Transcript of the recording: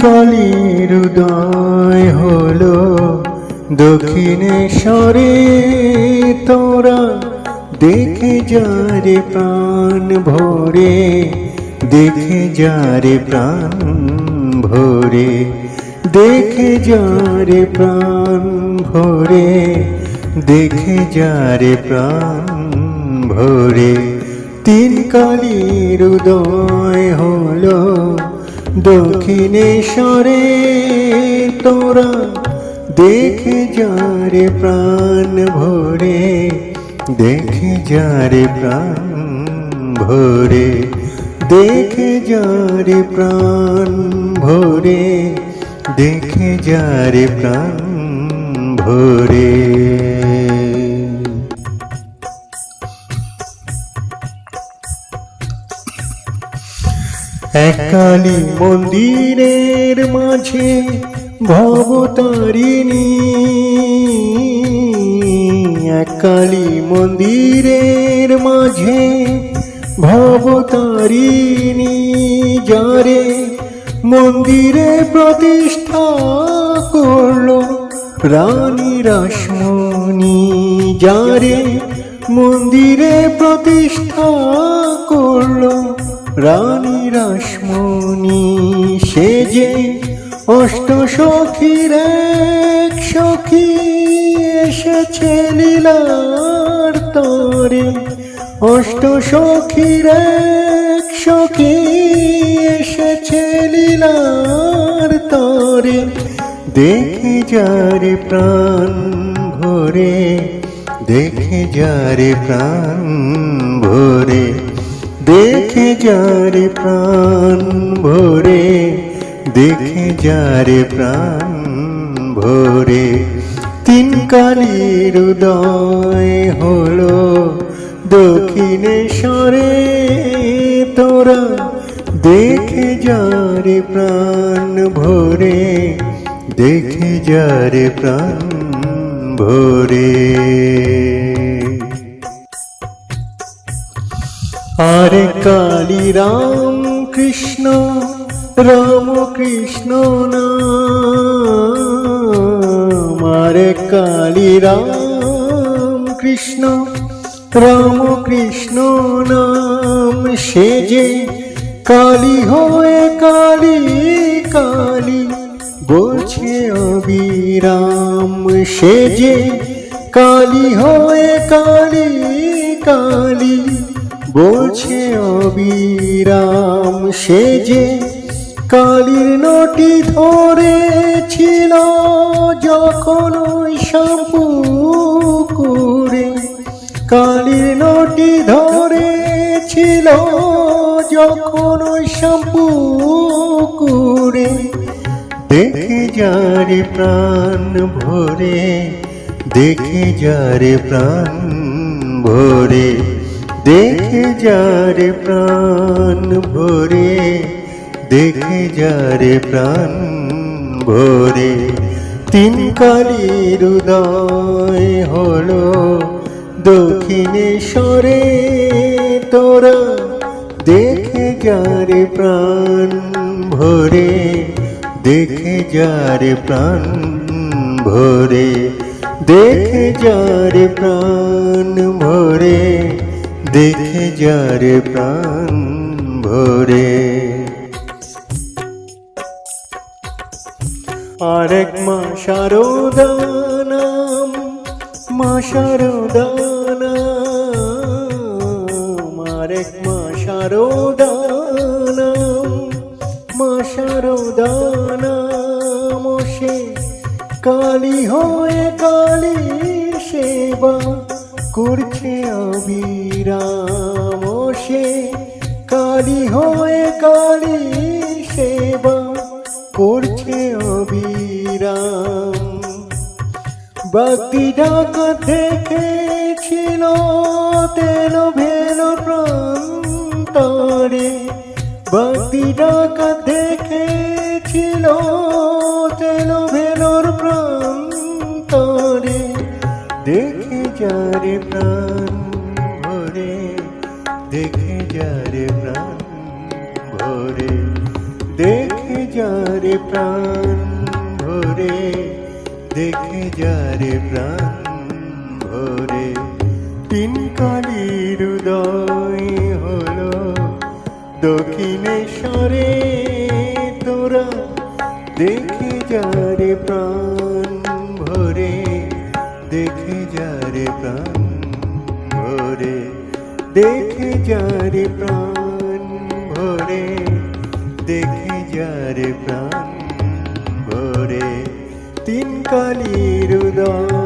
কালীর উদয় হলো দক্ষিণেশ্বরে তোরা দেখে যারে প্রাণ ভরে, দেখে যারে প্রাণ ভরে, দেখে যারে প্রাণ ভরে, দেখে যারে প্রাণ ভরে। তিন কালীর উদয় হলো দক্ষিণেশ্বরে তোরা দেখে যারে প্রাণ ভরে, দেখে যারে প্রাণ ভরে, দেখে যারে প্রাণ ভরে, দেখে যারে প্রাণ ভরে। একালি মন্দিরের মাঝে ভবতারিণী। একালি মন্দিরের মাঝে ভবতারিণী, যারে মন্দিরে প্রতিষ্ঠা করল রানী রাসমণি, যারে মন্দিরে প্রতিষ্ঠা করল রানী রাসমণি, সে যে অষ্ট সখীর এক সখী এসেছে লীলার তরে। অষ্ট সখীর এক সখী এসেছে লীলার তরে। দেখে যারে প্রাণ ভরে, দেখে যারে প্রাণ ভরে। দেখে যারে প্রাণ ভরে, দেখে যারে প্রাণ ভরে। তিন কালীর উদয় হলো দক্ষিণেশ্বরে, তোরা দেখে যারে প্রাণ ভরে, দেখে যারে প্রাণ ভরে। আরে কালী রাম কৃষ্ণ রাম কৃষ্ণ নাম। আরে কালী রাম কৃষ্ণ রাম কৃষ্ণ নাম। সে যে কালী হয়ে কালী কালী বলছে অবিরাম। সে যে কালী হয়ে কালী কালী বলছে অবিরাম, সে যে কালীর নটি ধরেছিল যখন ওই শ্যাম্পু করে কালীর নটি ধরেছিল যখন ওই শ্যাম্পু করে দেখে যারে প্রাণ ভরে, দেখে যারে প্রাণ ভরে। দেখে যারে প্রাণ ভরে, দেখে যারে প্রাণ ভরে। তিন কালীর উদয় হলো, দক্ষিণেশ্বরে তোরা দেখে যারে প্রাণ ভরে, দেখে যারে প্রাণ ভরে, দেখে যারে প্রাণ ভরে। দেখে যারে প্রাণ ভরে। আরেক মা শারদা নাম মা শারদা নাম আরেক মা শারদা নাম মা শারদা নাম সে কালী হয়ে কালী সেবা। করছে অবিরাম সে। কালী হয়ে কালী সেবা করছে অবিরাম। ভক্তি ডাকা দেখেছিল তেল ভেল প্রান্তরে। ভক্তি ডাকা দেখেছিল তেল ভেলোর দেখে যারে প্রাণ ভরে দেখে যারে প্রাণ ভরে দেখে যারে প্রাণ ভরে দেখে যারে প্রাণ ভরে তিন কালীর উদয় হলো দক্ষিণেশ্বরে তোরা, দেখে যারে প্রাণ প্রাণ ভরে দেখে যারে প্রাণ ভরে দেখে যারে প্রাণ ভরে তিন কালির উদয়।